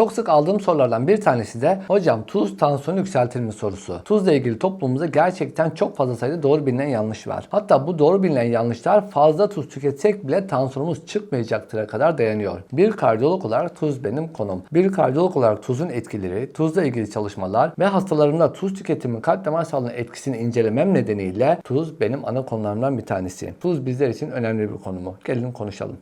Çok sık aldığım sorulardan bir tanesi de hocam tuz tansiyonu yükseltir mi sorusu. Tuzla ilgili toplumumuzda gerçekten çok fazla sayıda doğru bilinen yanlış var. Hatta bu doğru bilinen yanlışlar fazla tuz tüketsek bile tansiyonumuz çıkmayacaktıra kadar dayanıyor. Bir kardiyolog olarak tuz benim konum. Bir kardiyolog olarak tuzun etkileri, tuzla ilgili çalışmalar ve hastalarımda tuz tüketimi kalp damar sağlığına etkisini incelemem nedeniyle tuz benim ana konularımdan bir tanesi. Tuz bizler için önemli bir konu? Gelin konuşalım.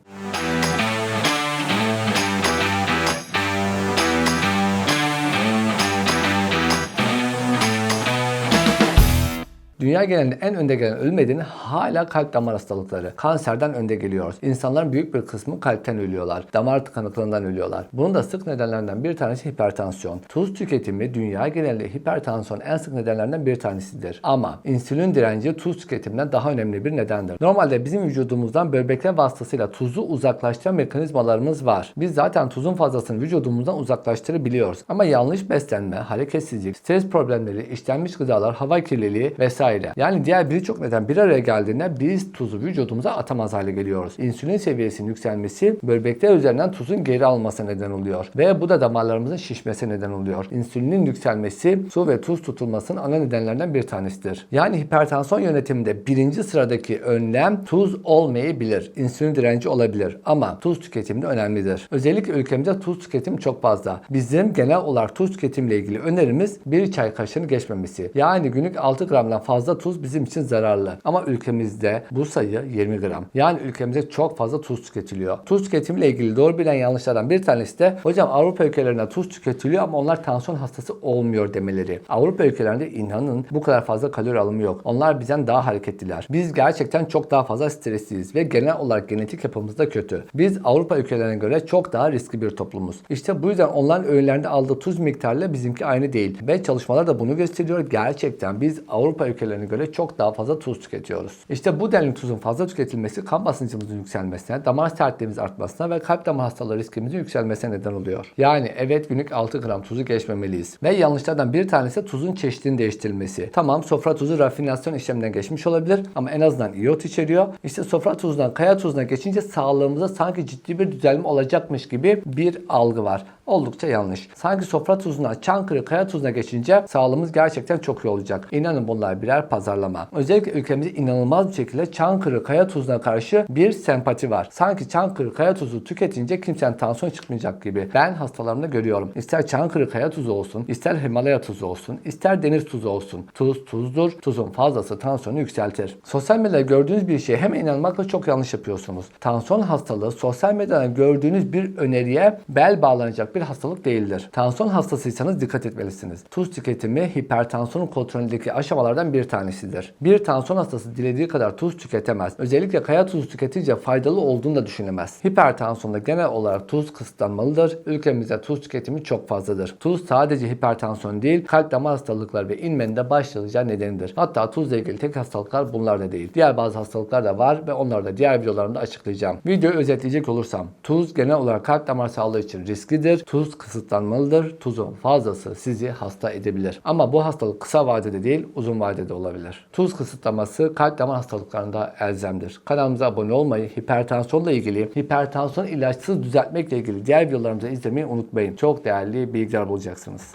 Dünya genelinde en önde gelen ölüm nedeni hala kalp damar hastalıkları. Kanserden önde geliyoruz. İnsanların büyük bir kısmı kalpten ölüyorlar. Damar tıkanıklığından ölüyorlar. Bunun da sık nedenlerinden bir tanesi hipertansiyon. Tuz tüketimi dünya genelinde hipertansiyon en sık nedenlerinden bir tanesidir. Ama insülin direnci tuz tüketiminden daha önemli bir nedendir. Normalde bizim vücudumuzdan böbrekler vasıtasıyla tuzu uzaklaştıran mekanizmalarımız var. Biz zaten tuzun fazlasını vücudumuzdan uzaklaştırabiliyoruz. Ama yanlış beslenme, hareketsizlik, stres problemleri, işlenmiş gıdalar, hava kirliliği vesaire. Yani diğer birçok neden bir araya geldiğinde biz tuzu vücudumuza atamaz hale geliyoruz. İnsülin seviyesinin yükselmesi böbrekler üzerinden tuzun geri alması neden oluyor. Ve bu da damarlarımızın şişmesi neden oluyor. İnsülinin yükselmesi su ve tuz tutulmasının ana nedenlerinden bir tanesidir. Yani hipertansiyon yönetiminde birinci sıradaki önlem tuz olmayabilir. İnsülin direnci olabilir ama tuz tüketimi de önemlidir. Özellikle ülkemizde tuz tüketimi çok fazla. Bizim genel olarak tuz tüketimiyle ilgili önerimiz bir çay kaşığını geçmemesi. Yani günlük 6 gramdan fazla tuz bizim için zararlı. Ama ülkemizde bu sayı 20 gram. Yani ülkemizde çok fazla tuz tüketiliyor. Tuz tüketimiyle ilgili doğru bilen yanlışlardan bir tanesi de hocam Avrupa ülkelerinde tuz tüketiliyor ama onlar tansiyon hastası olmuyor demeleri. Avrupa ülkelerinde inanın bu kadar fazla kalori alımı yok. Onlar bizden daha hareketliler. Biz gerçekten çok daha fazla stresliyiz ve genel olarak genetik yapımız da kötü. Biz Avrupa ülkelerine göre çok daha riskli bir toplumuz. İşte bu yüzden onların öğünlerinde aldığı tuz miktarıyla bizimki aynı değil. Ve çalışmalar da bunu gösteriyor. Gerçekten biz Avrupa ülkelerine göre çok daha fazla tuz tüketiyoruz. İşte bu denli tuzun fazla tüketilmesi kan basıncımızın yükselmesine, damar sertliğimiz artmasına ve kalp damar hastalığı riskimizin yükselmesine neden oluyor. Yani evet günlük 6 gram tuzu geçmemeliyiz. Ve yanlışlardan bir tanesi tuzun çeşidinin değiştirilmesi. Tamam sofra tuzu rafinasyon işleminden geçmiş olabilir ama en azından iot içeriyor. İşte sofra tuzundan kaya tuzuna geçince sağlığımıza sanki ciddi bir düzelme olacakmış gibi bir algı var. Oldukça yanlış. Sanki sofra tuzuna, çankırı, kaya tuzuna geçince sağlığımız gerçekten çok iyi olacak. İnanın bunlar birer pazarlama. Özellikle ülkemizde inanılmaz bir şekilde çankırı, kaya tuzuna karşı bir sempati var. Sanki çankırı, kaya tuzu tüketince kimsenin tansiyon çıkmayacak gibi. Ben hastalarımda görüyorum. İster çankırı, kaya tuzu olsun, ister Himalaya tuzu olsun, ister deniz tuzu olsun. Tuz tuzdur. Tuzun fazlası tansiyonu yükseltir. Sosyal medyada gördüğünüz bir şeye hemen inanmakla çok yanlış yapıyorsunuz. Tansiyon hastalığı sosyal medyada gördüğünüz bir öneriye bel bağlanacak bir hastalık değildir. Tansiyon hastasıysanız dikkat etmelisiniz. Tuz tüketimi hipertansiyonun kontrolündeki aşamalardan bir tanesidir. Bir tansiyon hastası dilediği kadar tuz tüketemez. Özellikle kaya tuzu tüketince faydalı olduğunu da düşünemez. Hipertansiyonda genel olarak tuz kısıtlanmalıdır. Ülkemizde tuz tüketimi çok fazladır. Tuz sadece hipertansiyon değil, kalp damar hastalıkları ve inmenin de başlıca nedenidir. Hatta tuzla ilgili tek hastalıklar bunlar da değil. Diğer bazı hastalıklar da var ve onları da diğer videolarımda açıklayacağım. Videoyu özetleyecek olursam, tuz genel olarak kalp damar sağlığı için risklidir. Tuz kısıtlanmalıdır. Tuzun fazlası sizi hasta edebilir. Ama bu hastalık kısa vadede değil, uzun vadede olabilir. Tuz kısıtlaması kalp damar hastalıklarında elzemdir. Kanalımıza abone olmayı, hipertansiyonla ilgili, hipertansiyon ilaçsız düzeltmekle ilgili diğer videolarımızı izlemeyi unutmayın. Çok değerli bilgiler bulacaksınız.